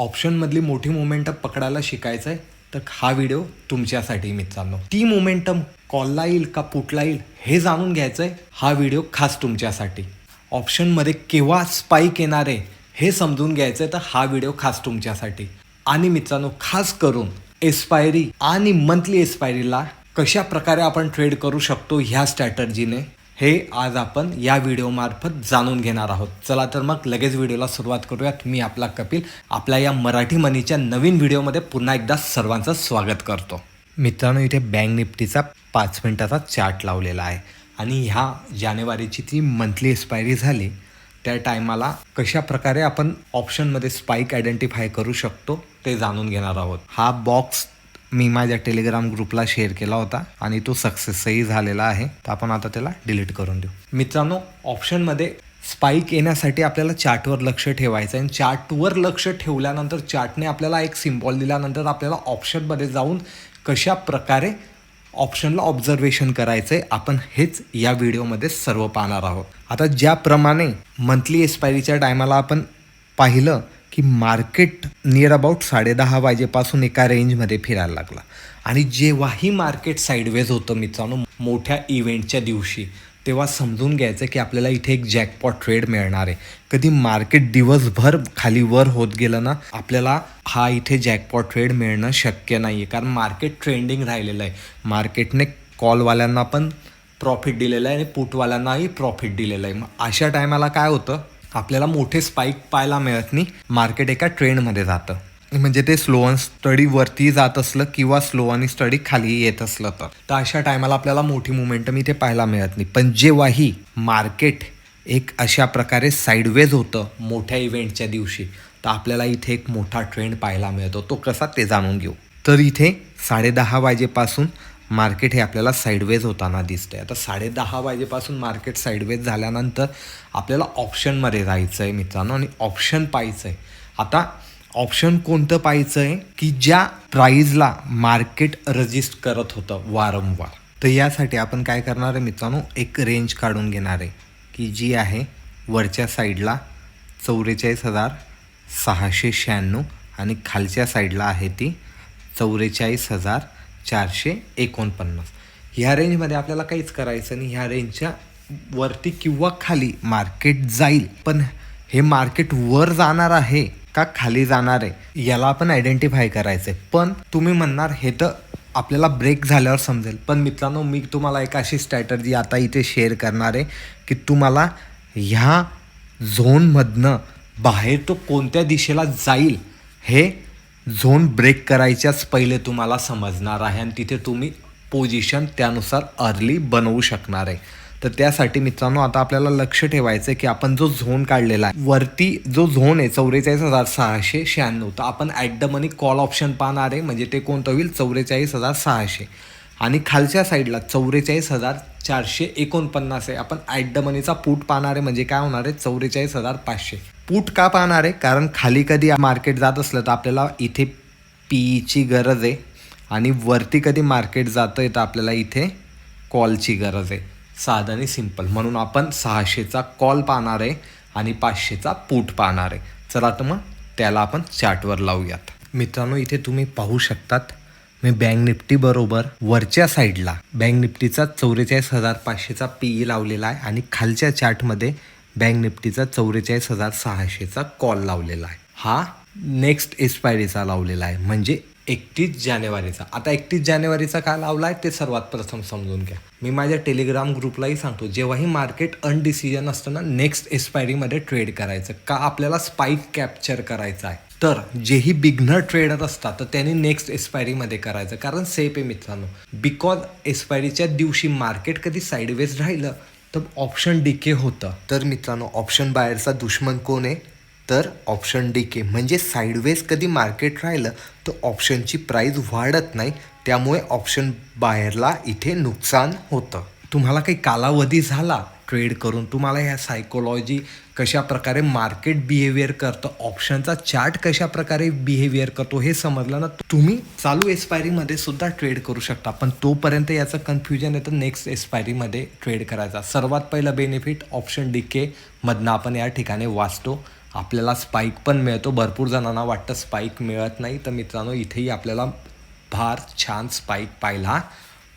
ऑप्शनमधली मोठी मोमेंटम पकडायला शिकायचं आहे तर हा व्हिडिओ तुमच्यासाठी मित्रांनो ती मोमेंटम कॉलला येईल का पुटला येईल हे जाणून घ्यायचं आहे हा व्हिडिओ खास तुमच्यासाठी. ऑप्शनमध्ये केव्हा स्पाईक येणार आहे हे समजून घ्यायचं आहे तर हा व्हिडिओ खास तुमच्यासाठी. आणि मित्रांनो खास करून एक्सपायरी आणि मंथली एक्सपायरीला कशा प्रकारे आपण ट्रेड करू शकतो ह्या स्ट्रॅटर्जीने हे आज आपण या व्हिडिओमार्फत जाणून घेणार आहोत. चला तर मग लगेच व्हिडिओला सुरुवात करूयात. मी आपला कपिल. आपल्या या मराठी मनीच्या नवीन व्हिडिओमध्ये पुन्हा एकदा सर्वांचं स्वागत करतो. मित्रांनो इथे बँक निफ्टीचा पाच मिनिटाचा चार्ट लावलेला आहे. आणि ह्या जानेवारीची ती मंथली एक्सपायरी झाली त्या टायमाला कशा प्रकारे आपण ऑप्शनमध्ये स्पाईक आयडेंटिफाय करू शकतो ते जाणून घेणार आहोत. हा बॉक्स मी माझ्या टेलिग्राम ग्रुपला शेअर केला होता आणि तो सक्सेसही झालेला आहे. तर आपण आता त्याला डिलीट करून देऊ. मित्रांनो ऑप्शनमध्ये स्पाईक येण्यासाठी आपल्याला चार्टवर लक्ष ठेवायचं आहे. आणि चार्टवर लक्ष ठेवल्यानंतर चार्टने आपल्याला एक सिम्बॉल दिल्यानंतर आपल्याला ऑप्शनमध्ये जाऊन कशा प्रकारे ऑप्शनला ऑब्झर्वेशन करायचं आहे आपण हेच या व्हिडिओमध्ये सर्व पाहणार आहोत. आता ज्याप्रमाणे मंथली एक्सपायरीच्या टायमाला आपण पाहिलं की मार्केट नियर अबाउट साडेदहा वाजेपासून एका रेंजमध्ये फिरायला लागला. आणि जेव्हाही मार्केट साईडवेज होतं मित्रांनो मोठ्या इव्हेंटच्या दिवशी तेव्हा समजून घ्यायचं की आपल्याला इथे एक जॅकपॉट ट्रेड मिळणार आहे. कधी मार्केट दिवसभर खाली वर होत गेलं ना आपल्याला हा इथे जॅकपॉट ट्रेड मिळणं शक्य नाही आहे कारण मार्केट ट्रेंडिंग राहिलेलं आहे. मार्केटने कॉलवाल्यांना पण प्रॉफिट दिलेलं आहे आणि पुटवाल्यांनाही प्रॉफिट दिलेलं आहे. मग अशा टायमाला काय होतं? आपल्याला मोठे स्पाईक पाहायला मिळत नाही. मार्केट एका ट्रेंडमध्ये जातं. म्हणजे ते स्लो अन स्टडी वरती जात असलं किंवा स्लो आणि स्टडी खाली येत असलं तर. तर अशा टायमाला आपल्याला मोठी मुवमेंटम इथे पाहायला मिळत नाही. पण जेव्हाही मार्केट एक अशा प्रकारे साईडवेज होतं मोठ्या इव्हेंटच्या दिवशी तर आपल्याला इथे एक मोठा ट्रेंड पाहायला मिळतो. तो कसा ते जाणून घेऊ. तर इथे साडेदहा वाजेपासून मार्केट हे आपल्याला साईडवेज होताना दिसतं आहे आता साडेदहा वाजेपासून मार्केट साईडवेज झाल्यानंतर आपल्याला ऑप्शनमध्ये जायचं आहे मित्रांनो आणि ऑप्शन पाहायचं आहे आता ऑप्शन कोणतं पाहायचं आहे की ज्या प्राईजला मार्केट रजिस्ट करत होतं वारंवार. तर यासाठी आपण काय करणार आहे मित्रांनो एक रेंज काढून घेणार आहे की जी आहे वरच्या साईडला चौवेचाळीस हजार सहाशे शहाण्णव आणि खालच्या साईडला आहे ती चौवेचाळीस हजार चारशे एकोणपन्नास. ह्या रेंजमध्ये आपल्याला काहीच करायचं नाही. ह्या रेंजच्या वरती किंवा खाली मार्केट जाईल. पण हे मार्केट वर जाणार आहे का खाली जाणार आहे याला आपण आयडेंटिफाय करायचं आहे पण तुम्ही म्हणणार हे तर आपल्याला ब्रेक झाल्यावर समजेल. पण मित्रांनो मी तुम्हाला एक अशी स्ट्रॅटर्जी आता इथे शेअर करणार आहे की तुम्हाला ह्या झोनमधनं बाहेर तो कोणत्या दिशेला जाईल हे झोन ब्रेक करायच्याच पहिले तुम्हाला समजणार आहे आणि तिथे तुम्ही पोझिशन त्यानुसार अर्ली बनवू शकणार आहे. तर त्यासाठी मित्रांनो आता आपल्याला लक्ष ठेवायचं आहे की आपण जो झोन काढलेला आहे वरती जो झोन आहे चौवेचाळीस हजार सहाशे शहाण्णव तर आपण at the money call option पाहणार आहे म्हणजे ते कोणतं होईल? चौवेचाळीस हजार सहाशे. आणि खालच्या साईडला चौवेचाळीस हजार चारशे एकोणपन्नास आहे. आपण ॲट द मनीचा पूट पाहणार आहे म्हणजे काय होणार आहे? चौवेचाळीस हजार पाचशे. पूट का पाहणार आहे? कारण खाली कधी मार्केट जात असलं तर आपल्याला इथे पीईची गरज आहे. आणि वरती कधी मार्केट जातं आहे तर आपल्याला इथे कॉलची गरज आहे. साधं आणि सिंपल म्हणून आपण सहाशेचा कॉल पाहणार आहे आणि पाचशेचा पूट पाहणार आहे. चला तर मग त्याला आपण चार्टवर लावूयात. मित्रांनो इथे तुम्ही पाहू शकतात मी बँक निफ्टी बरोबर वरच्या साईडला बँक निफ्टीचा चौवेचाळीस हजार पाचशेचा पीई लावलेला आहे आणि खालच्या चार्टमध्ये बँक निफ्टीचा चौवेचाळीस हजार सहाशेचा कॉल लावलेला आहे. हा नेक्स्ट एक्सपायरीचा लावलेला आहे. म्हणजे एकतीस जानेवारीचा. आता एकतीस जानेवारीचा का लावला आहे ते सर्वात प्रथम समजून घ्या. मी माझ्या टेलिग्राम ग्रुपलाही सांगतो. जेव्हाही मार्केट अनडिसिजन असतं ना नेक्स्ट एक्सपायरीमध्ये ट्रेड करायचं. का आपल्याला स्पाईक कॅप्चर करायचा आहे. तर जेही बिगनर ट्रेडर असतात तर त्यांनी नेक्स्ट एक्सपायरीमध्ये करायचं. कारण सेफ आहे मित्रांनो. बिकॉज एक्सपायरीच्या दिवशी मार्केट कधी साईडवेज राहिलं तर ऑप्शन डी के होतं. तर मित्रांनो ऑप्शन बाहेरचा दुश्मन कोण आहे? तर ऑप्शन डी के म्हणजे साईडवेज कधी मार्केट राहिलं तर ऑप्शनची प्राईज वाढत नाही. त्यामुळे ऑप्शन बाहेरला इथे नुकसान होतं. तुम्हाला काही कालावधी झाला? ट्रेड करून तुम्हाला ह्या सायकोलॉजी कशा प्रकारे मार्केट बिहेवियर करतं ऑप्शनचा चार्ट कशा प्रकारे बिहेवियर करतो हे समजलं ना तुम्ही चालू एक्सपायरीमध्ये सुद्धा ट्रेड करू शकता. पण तोपर्यंत याचं कन्फ्युजन येतं नेक्स्ट एक्सपायरीमध्ये ट्रेड करायचा. सर्वात पहिलं बेनिफिट ऑप्शन डी मधनं आपण या ठिकाणी वाचतो. आपल्याला स्पाईक पण मिळतो. भरपूर जणांना वाटतं स्पाईक मिळत नाही. तर मित्रांनो इथेही आपल्याला फार छान स्पाईक पाहायला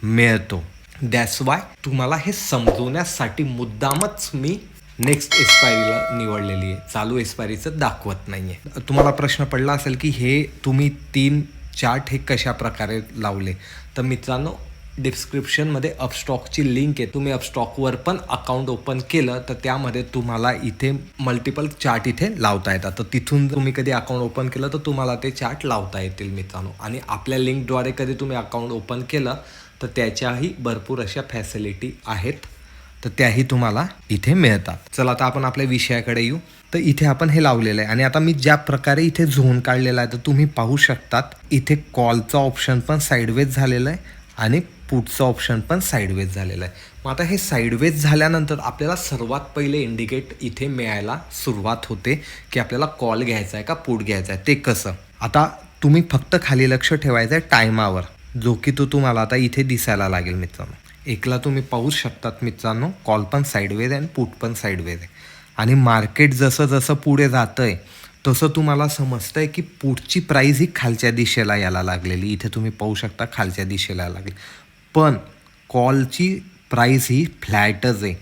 मिळतो. दॅट्स वाय तुम्हाला हे समजवण्यासाठी मुद्दामच मी नेक्स्ट एक्सपायरीला निवडलेली आहे. चालू एक्सपायरीचं दाखवत नाही आहे तुम्हाला प्रश्न पडला असेल की हे तुम्ही तीन चार्ट हे कशा प्रकारे लावले? तर मित्रांनो डिस्क्रिप्शनमध्ये अपस्टॉकची लिंक आहे. तुम्ही अपस्टॉकवर पण अकाउंट ओपन केलं तर त्यामध्ये तुम्हाला इथे मल्टिपल चार्ट इथे लावता येतात. तर तिथून तुम्ही कधी अकाउंट ओपन केलं तर तुम्हाला ते चार्ट लावता येतील मित्रांनो. आणि आपल्या लिंकद्वारे कधी तुम्ही अकाउंट ओपन केलं तर त्याच्याही भरपूर अशा फॅसिलिटी आहेत. तर त्याही तुम्हाला इथे मिळतात. चला आता आपण आपल्या विषयाकडे येऊ. तर इथे आपण हे लावलेलं आहे. आणि आता मी ज्या प्रकारे इथे झोन काढलेला आहे तर तुम्ही पाहू शकतात इथे कॉलचा ऑप्शन पण साईडवेज झालेला आहे आणि पुढचं ऑप्शन पण साईडवेज झालेलं आहे. मग आता हे साईडवेज झाल्यानंतर आपल्याला सर्वात पहिले इंडिकेट इथे मिळायला सुरुवात होते की आपल्याला कॉल घ्यायचा आहे का पुट घ्यायचा आहे. ते कसं? आता तुम्ही फक्त खाली लक्ष ठेवायचं आहे टायमावर जो की तो तुम्हाला आता इथे दिसायला लागेल मित्रांनो. एकला तुम्ही पाहू शकतात मित्रांनो कॉल पण साईडवेज आहे आणि पूट पण साईडवेज आहे. आणि मार्केट जसं जसं पुढे जातं आहे तसं तुम्हाला समजतं आहे की पुढची प्राईज ही खालच्या दिशेला यायला लागलेली. इथे तुम्ही पाहू शकता खालच्या दिशेला लागली. पण कॉलची प्राईज ही फ्लॅटच आहे.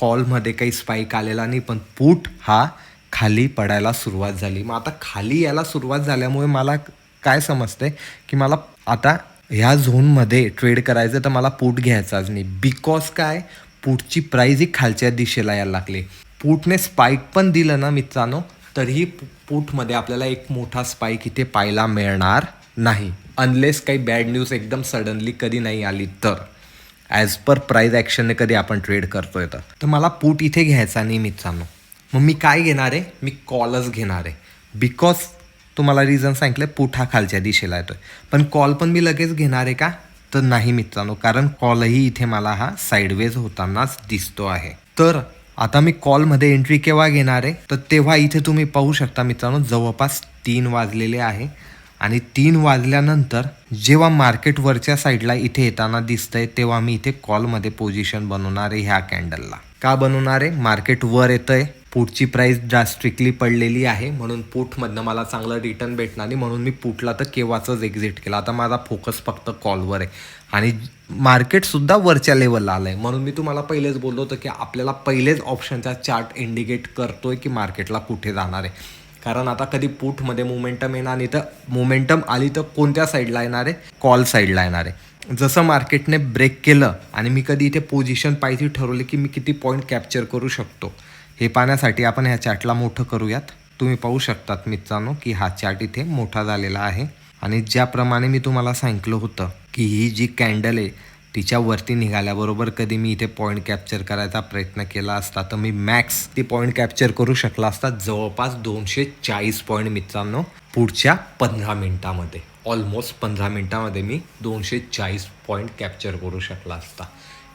कॉलमध्ये काही स्पाईक आलेला नाही पण पूट हा खाली पडायला सुरुवात झाली. मग आता खाली यायला सुरुवात झाल्यामुळे मला काय समजतंय की मला आता ह्या झोनमध्ये ट्रेड करायचं तर मला पूट घ्यायचाच नाही. बिकॉज काय? पूटची प्राईज ही खालच्या दिशेला यायला लागली. पूटने स्पाईक पण दिलं ना मित्रांनो तरीही पूटमध्ये आपल्याला एक मोठा स्पाईक इथे पाहायला मिळणार नाही. अनलेस काही बॅड न्यूज एकदम सडनली कधी नाही आली तर. ॲज पर प्राईज ॲक्शनने कधी आपण ट्रेड करतोय तर. तर मला पूट इथे घ्यायचा नाही मित्रांनो. मग मी काय घेणार आहे? मी कॉलच घेणार आहे. बिकॉज तुम्हाला रिझन सांगितलं पूट हा खालच्या दिशेला येतोय. पण कॉल पण मी लगेच घेणार आहे का? तर नाही मित्रांनो कारण कॉलही इथे मला हा साईडवेज होतानाच दिसतो आहे. तर आता मी कॉलमध्ये एंट्री केव्हा घेणार आहे? तर तेव्हा इथे तुम्ही पाहू शकता मित्रांनो जवळपास तीन वाजलेले आहे. आणि तीन वाजल्यानंतर जेव्हा मार्केट वरच्या साईडला इथे येताना दिसतंय तेव्हा मी इथे कॉलमध्ये पोझिशन बनवणार आहे ह्या कॅन्डलला का बनवणार आहे? मार्केट वर येतंय. पुटची प्राइस ड्रास्टिकली पडलेली आहे म्हणून पुटमधनं मला चांगलं रिटर्न भेटणार नाही म्हणून मी पुटला तर केव्हाचंच एक्झिट केला. आता माझा फोकस फक्त कॉलवर आहे. आणि मार्केटसुद्धा वरच्या लेवलला आलं आहे म्हणून मी तुम्हाला पहिलेच बोललो होतो की आपल्याला पहिलेच ऑप्शनचा चार्ट इंडिकेट करतो आहे की मार्केटला कुठे जाणार आहे. कारण आता कधी पुटमध्ये मोमेंटम येणार नाही तर मोमेंटम आली तर कोणत्या साईडला येणार आहे? कॉल साईडला येणार आहे. जसं मार्केटने ब्रेक केलं आणि मी कधी इथे पोझिशन पाहिजे ठरवली की मी किती पॉईंट कॅप्चर करू शकतो. हे पाहण्यासाठी आपण ह्या चार्टला मोठं करूयात. तुम्ही पाहू शकतात मित्रांनो की हा चार्ट इथे मोठा झालेला आहे. आणि ज्याप्रमाणे मी तुम्हाला सांगितलं होतं की ही जी कॅन्डल आहे तिच्यावरती निघाल्याबरोबर कधी मी इथे पॉईंट कॅप्चर करायचा प्रयत्न केला असता तर मी मॅक्स ती पॉईंट कॅप्चर करू शकला असता जवळपास दोनशे चाळीस पॉईंट मित्रांनो पुढच्या पंधरा मिनिटामध्ये. ऑलमोस्ट पंधरा मिनिटामध्ये मी दोनशे चाळीस पॉईंट कॅप्चर करू शकला असता.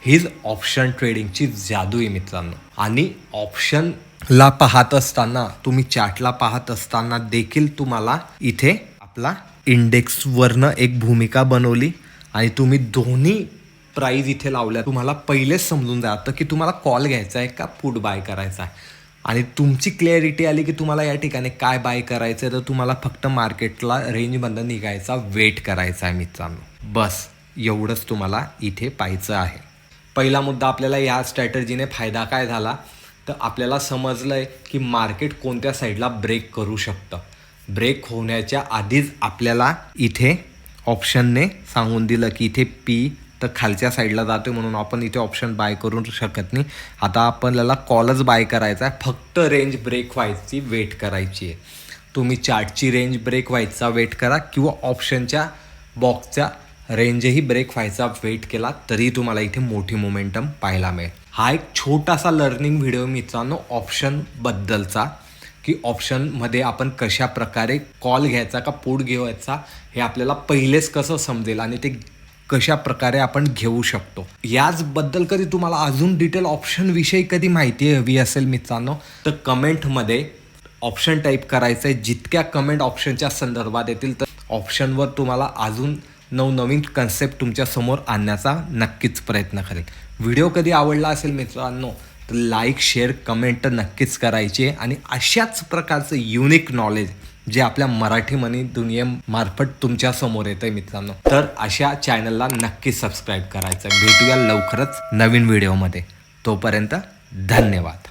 हीच ऑप्शन ट्रेडिंगची जादू आहे मित्रांनो. आणि ऑप्शनला पाहत असताना तुम्ही चार्टला पाहत असताना देखील तुम्हाला इथे आपला इंडेक्सवरनं एक भूमिका बनवली आणि तुम्ही दोन्ही प्राईज इथे लावल्या. तुम्हाला पहिलेच समजून जातं की तुम्हाला कॉल घ्यायचा आहे का पुट बाय करायचा आहे. आणि तुमची क्लॅरिटी आली की तुम्हाला या ठिकाणी काय बाय करायचं आहे तर तुम्हाला फक्त मार्केटला रेंजमधनं निघायचा वेट करायचा आहे मित्रांनो. बस एवढंच तुम्हाला इथे पाहायचं आहे. पहिला मुद्दा आपल्याला या स्ट्रॅटर्जीने फायदा काय झाला? तर आपल्याला समजलं आहे की मार्केट कोणत्या साईडला ब्रेक करू शकतं. ब्रेक होण्याच्या आधीच आपल्याला इथे ऑप्शनने सांगून दिलं की इथे पी तर खालच्या साईडला जातो म्हणून आपण इथे ऑप्शन बाय करू शकत नाही. आता आपल्याला कॉलच बाय करायचा आहे फक्त रेंज ब्रेक व्हायची वेट करायची आहे तुम्ही चार्टची रेंज ब्रेक व्हायचा वेट करा किंवा ऑप्शनच्या बॉक्सच्या रेंजही ब्रेक व्हायचा वेट केला तरी तुम्हाला इथे मोठी मोमेंटम पाहायला मिळेल. हा एक छोटासा लर्निंग व्हिडिओ मित्रांनो ऑप्शनबद्दलचा की ऑप्शनमध्ये आपण कशा प्रकारे कॉल घ्यायचा का पोट घ्यायचा हे आपल्याला पहिलेच कसं समजेल आणि ते कशा प्रकारे आपण घेऊ शकतो. याचबद्दल कधी तुम्हाला अजून डिटेल ऑप्शनविषयी कधी माहिती हवी असेल मित्रांनो तर कमेंटमध्ये ऑप्शन टाईप करायचं आहे जितक्या कमेंट ऑप्शनच्या संदर्भात येतील तर ऑप्शनवर तुम्हाला अजून नवनवीन कन्सेप्ट तुमच्यासमोर आणण्याचा नक्कीच प्रयत्न करेल व्हिडिओ कधी आवडला असेल मित्रांनो तर लाईक शेअर कमेंट नक्कीच करायची आहे आणि अशाच प्रकारचं युनिक नॉलेज जे आपल्या मराठी मनी दुनियेमार्फत तुमच्यासमोर येतं आहे मित्रांनो तर अशा चॅनलला नक्की सबस्क्राईब करायचं. भेटूया लवकरच नवीन व्हिडिओमध्ये तोपर्यंत धन्यवाद.